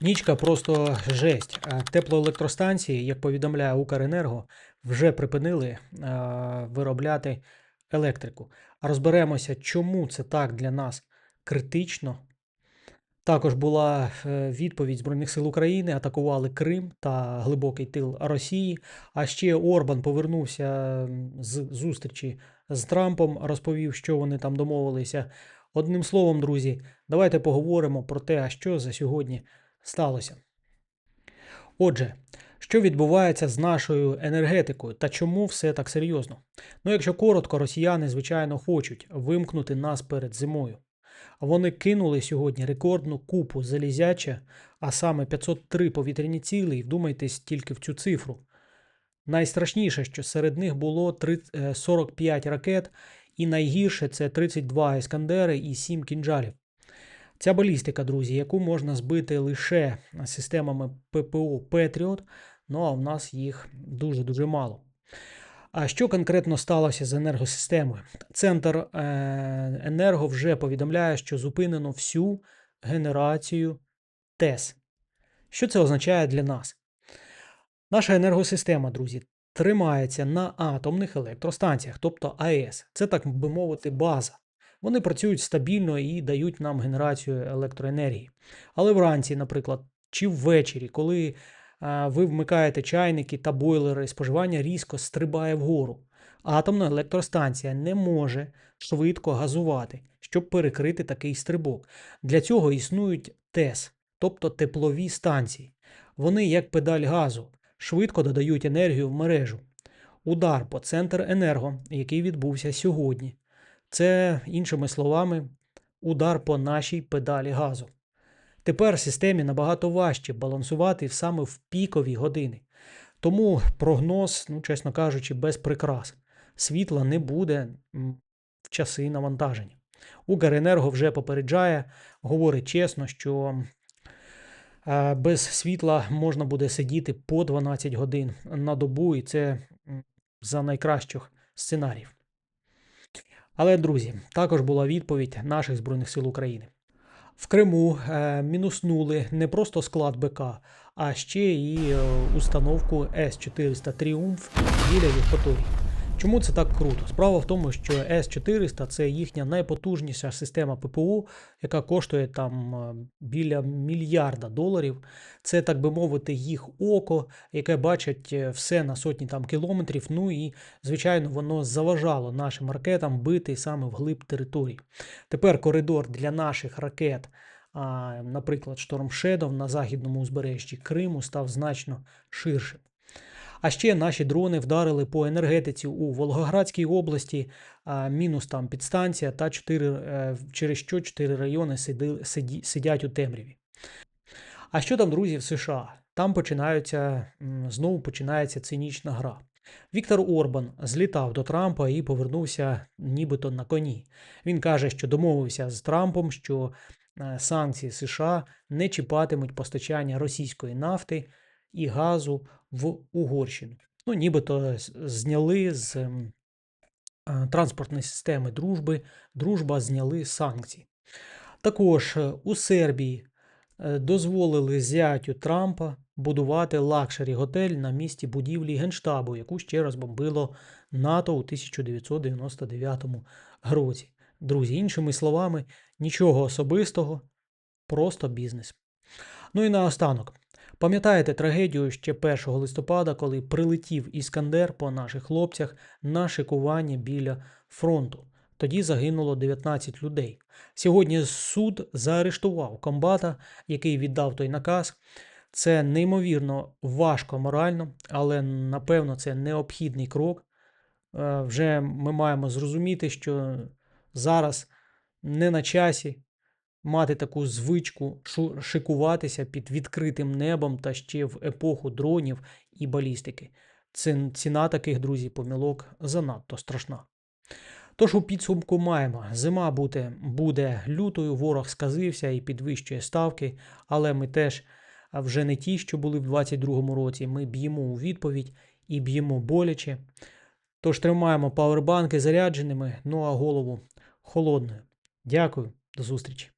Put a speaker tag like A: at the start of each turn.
A: Нічка просто жесть. Теплоелектростанції, як повідомляє Укренерго, вже припинили виробляти електрику. Розберемося, чому це так для нас критично. Також була е, відповідь Збройних сил України, атакували Крим та глибокий тил Росії. А ще Орбан повернувся з зустрічі з Трампом, розповів, що вони там домовилися. Одним словом, друзі, давайте поговоримо про те, а що за сьогодні сталося. Отже, що відбувається з нашою енергетикою та чому все так серйозно? Ну, якщо коротко, росіяни, звичайно, хочуть вимкнути нас перед зимою. Вони кинули сьогодні рекордну купу залізяча, а саме 503 повітряні цілі, і вдумайтесь тільки в цю цифру. Найстрашніше, що серед них було е, 45 ракет, і найгірше це 32 ескандери і 7 кінжалів. Ця балістика, друзі, яку можна збити лише системами ППО Петріот, ну а в нас їх дуже-дуже мало. А що конкретно сталося з енергосистемою? Центр е, енерго вже повідомляє, що зупинено всю генерацію ТЕС. Що це означає для нас? Наша енергосистема, друзі, тримається на атомних електростанціях, тобто АЕС. Це, так би мовити, база. Вони працюють стабільно і дають нам генерацію електроенергії. Але вранці, наприклад, чи ввечері, коли ви вмикаєте чайники та бойлери, споживання різко стрибає вгору. Атомна електростанція не може швидко газувати, щоб перекрити такий стрибок. Для цього існують ТЕС, тобто теплові станції. Вони, як педаль газу, швидко додають енергію в мережу. Удар по центр енерго, який відбувся сьогодні, це, іншими словами, удар по нашій педалі газу. Тепер системі набагато важче балансувати саме в пікові години. Тому прогноз, ну, чесно кажучи, без прикрас. Світла не буде в часи навантаження. Укренерго вже попереджає, говорить чесно, що е, без світла можна буде сидіти по 12 годин на добу, і це за найкращих сценаріїв. Але, друзі, також була відповідь наших Збройних сил України. В Криму е, мінуснули не просто склад БК, а ще і е, установку С-400 Тріумф біля Євпаторії. Чому це так круто? Справа в тому, що С-400 це їхня найпотужніша система ППО, яка коштує там е, біля мільярда доларів. Це, так би мовити, їх око, яке бачить е, все на сотні там кілометрів. Ну і, звичайно, воно заважало нашим ракетам бити саме вглиб території. Тепер коридор для наших ракет, наприклад, Шторм Shadow на західному узбережжі Криму став значно ширшим. А ще наші дрони вдарили по енергетиці у Волгоградській області, мінус там підстанція, та 4, е, через що 4 райони сиди, сиді, сидять у темряві. А що там, друзі, в США? Там починаються, знову починається цинічна гра. Віктор Орбан злітав до Трампа і повернувся нібито на коні. Він каже, що домовився з Трампом, що е, санкції США не чіпатимуть постачання російської нафти і газу в Угорщину. Ну, нібито зняли з транспортної системи дружби, дружба зняли санкції. Також е, у Сербії е, дозволили зятю Трампа будувати лакшері готель на місці будівлі Генштабу, яку ще раз бомбило НАТО у 1999 році. Друзі, іншими словами, нічого особистого, просто бізнес. Ну і наостанок. Пам'ятаєте трагедію ще 1 листопада, коли прилетів Іскандер по наших хлопцях на шикування біля фронту? Тоді загинуло 19 людей. Сьогодні суд заарештував комбата, який віддав той наказ. Це неймовірно важко морально, але напевно це необхідний крок. Е, Вже ми маємо зрозуміти, що зараз не на часі мати таку звичку шикуватися під відкритим небом та ще в епоху дронів і балістики. Ціна таких, друзі, помилок занадто страшна. Тож у підсумку маємо: зима буде, буде лютою, ворог сказився і підвищує ставки, але ми теж вже не ті, що були в 22-му році. Ми б'ємо у відповідь і б'ємо боляче. Тож тримаємо павербанки зарядженими, ну а голову холодною. Дякую, до зустрічі.